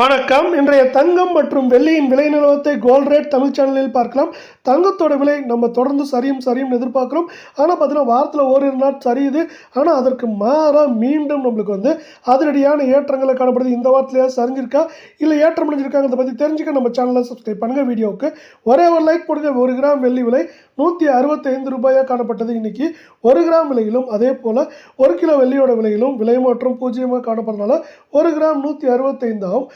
வணக்கம். இன்றைய தங்கம் மற்றும் வெள்ளியின் விலை நிலவரத்தை கோல்ட் ரேட் தமிழ் சேனலில் பார்க்கலாம். தங்கத்தோட விலை நம்ம தொடர்ந்து சரியும் சரியும் எதிர்பார்க்குறோம். ஆனால் பார்த்தீங்கன்னா வாரத்தில் ஓரிரு நாள் சரியுது. ஆனால் அதற்கு மாறாக மீண்டும் நம்மளுக்கு வந்து அதிரடியான ஏற்றங்களை காணப்படுது. இந்த வாரத்திலேயே சரிஞ்சிருக்கா? இல்லை ஏற்றம் அடைஞ்சிருக்காங்க அதை பற்றி தெரிஞ்சுக்க நம்ம சேனலை சப்ஸ்கிரைப் பண்ணுங்கள் வீடியோவுக்கு ஒரே ஒரு லைக் போடுங்க. ஒரு கிராம் வெள்ளி விலை நூற்றி அறுபத்தைந்து ரூபாயாக காணப்பட்டது. இன்னைக்கு ஒரு கிராம் விலையிலும் அதே போல் ஒரு கிலோ வெள்ளியோட விலையிலும் விலை மாற்றம் பூஜ்ஜியமாக காணப்படுறதுனால ஒரு கிராம் நூற்றி அறுபத்தைந்தாகும்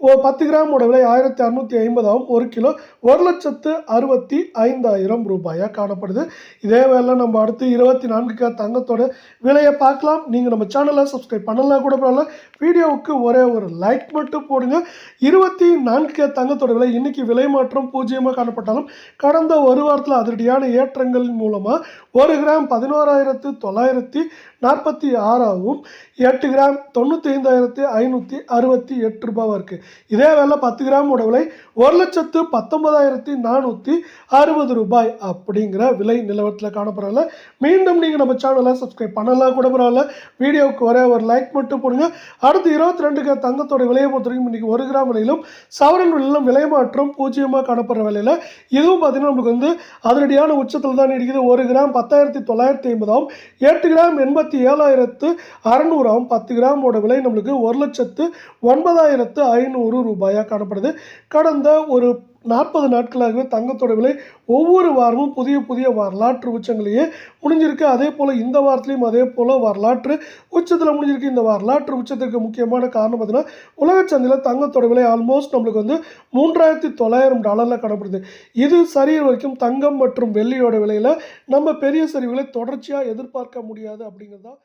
ஒரு பத்து கிராமோட விலை ஆயிரத்தி அறுநூற்றி ஐம்பதாகவும் ஒரு கிலோ ஒரு லட்சத்து அறுபத்தி ஐந்தாயிரம் ரூபாயாக காணப்படுது. இதே வேலை நம்ம அடுத்து இருபத்தி நான்கு கே தங்கத்தோட விலையை பார்க்கலாம். நீங்கள் நம்ம சேனலை சப்ஸ்கிரைப் பண்ணலாம் கூட பரவாயில்ல. வீடியோவுக்கு ஒரே ஒரு லைக் மட்டும் போடுங்க. இருபத்தி நான்கு கே தங்கத்தோட விலை இன்றைக்கி விலை மாற்றம் பூஜ்ஜியமாக காணப்பட்டாலும் கடந்த ஒரு வாரத்தில் அதிரடியான ஏற்றங்களின் மூலமாக ஒரு கிராம் பதினோராயிரத்து தொள்ளாயிரத்தி நாற்பத்தி ஆறாகவும் எட்டு கிராம் தொண்ணூற்றி ஐந்தாயிரத்து ஐநூற்றி அறுபத்தி எட்டு ரூபாவாக இருக்குது இதே வேலை பத்து கிராமோட விலை ஒரு லட்சத்து பத்தொன்பதாயிரத்தி நானூற்றி அறுபது ரூபாய் அப்படிங்கிற விலை நிலவரத்தில் காணப்படல மீண்டும் நீங்கள் நம்ம சேனலை சப்ஸ்கிரைப் பண்ணலாம் கூட பரவாயில்ல. வீடியோவுக்கு ஒரே ஒரு லைக் மட்டும் போடுங்க. அடுத்து இருபத்தி ரெண்டுக்கு தங்கத்தோட விலையை பொறுத்த வரைக்கும் இன்றைக்கி ஒரு கிராம் விலையிலும் சவரன் விலையிலும் விலை மாற்றம் பூஜ்ஜியமாக காணப்படுற விலையில். இதுவும் பார்த்தீங்கன்னா நம்மளுக்கு வந்து அதிரடியான உச்சத்தில் தான் இருக்குது ஒரு கிராம் பத்தாயிரத்தி தொள்ளாயிரத்தி ஐம்பதாகவும் எட்டு கிராம் எண்பத்தி ஏழாயிரத்து அறநூறாகவும் பத்து கிராமோட விலை நம்மளுக்கு ஒரு லட்சத்து ஒன்பதாயிரத்து ஐநூறு ரூபாயாக காணப்படுது. கடந்த ஒரு நாற்பது நாட்களாகவே தங்கத்தோட விலை ஒவ்வொரு வாரமும் புதிய புதிய வரலாற்று உச்சங்களையே முடிஞ்சிருக்கு. அதே போல் இந்த வாரத்துலேயும் அதே போல் வரலாற்று உச்சத்தில் முடிஞ்சிருக்கு. இந்த வரலாற்று உச்சத்திற்கு முக்கியமான காரணம் பார்த்தீங்கன்னா உலக சந்தையில் தங்கத்தோட விலை ஆல்மோஸ்ட் நம்மளுக்கு வந்து மூன்றாயிரத்தி தொள்ளாயிரம் டாலரில் காணப்படுது. இது சரி வரைக்கும் தங்கம் மற்றும் வெள்ளியோட விலையில் நம்ம பெரிய சரிவுகளை தொடர்ச்சியாக எதிர்பார்க்க முடியாது அப்படிங்கிறது தான்